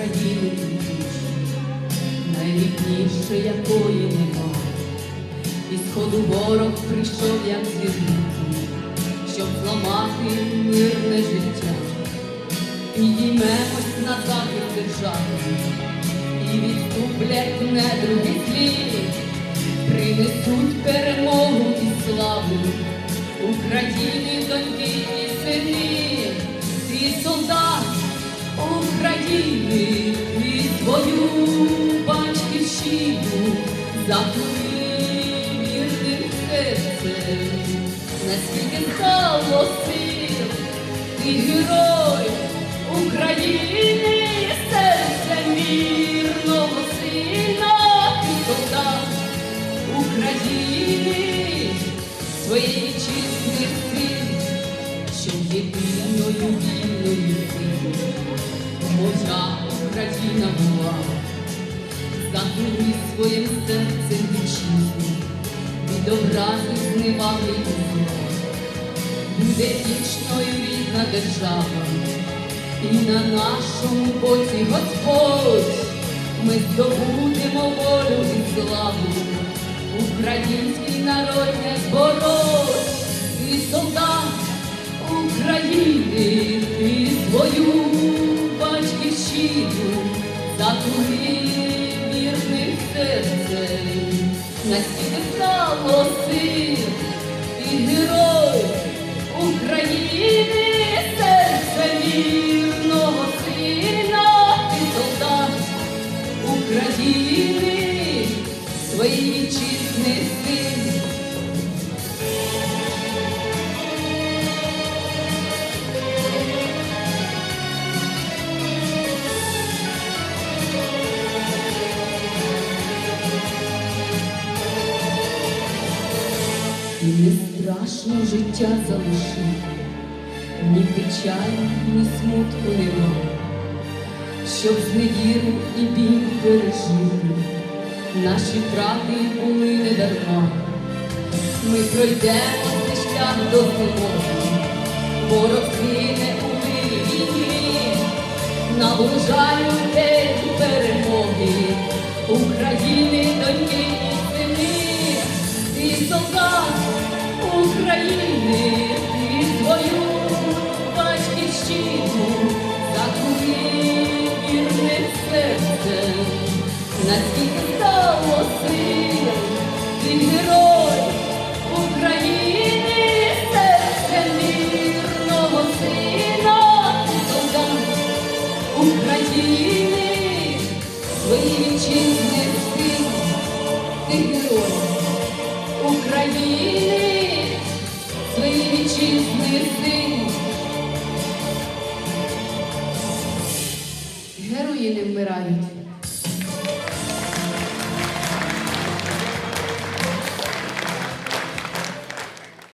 України, найрідніше якої нема, і сходу ворог прийшов, як звірник, щоб зламати мирне життя, підіймемось на захід держави, і відступлять недруги слів, принесуть перемогу і славу Україні, доньки і сини, свій солдат. Україні. України, і твою батьківщину закури вірним серцем, наскільки стало сил, ти герой України, серце мирного сина, ти солдат України, своєї вітчизни син, що єдиною Україна була, закрили своїм серцем вітчизну, від образи зневаги і зла. Буде вічною рідна держава, і на нашому боці Господь. Ми здобудемо волю і славу. Український народ не збороть, ти солдат України, вірних серцем, наскільки стало сил, ти герой України, серце вірного сина, і солдат України, свої вітчизни син. Не страшно життя залишити, ні печалі, ні смутку нема, щоб зневіру і біль пережити, наші втрати були не дарма. Ми пройдемо цей шлях до перемоги, ворог кине у війні, наближаю день перемоги. України, доньки і сини, ти солдат України, ти свою батьківщину. Закури вірним серцем, наскільки стало сил, ти герой України, серце мирного сина, солдат України, свої вітчизни син, ти герой України, свої вітчизни син. Герої не вмирають,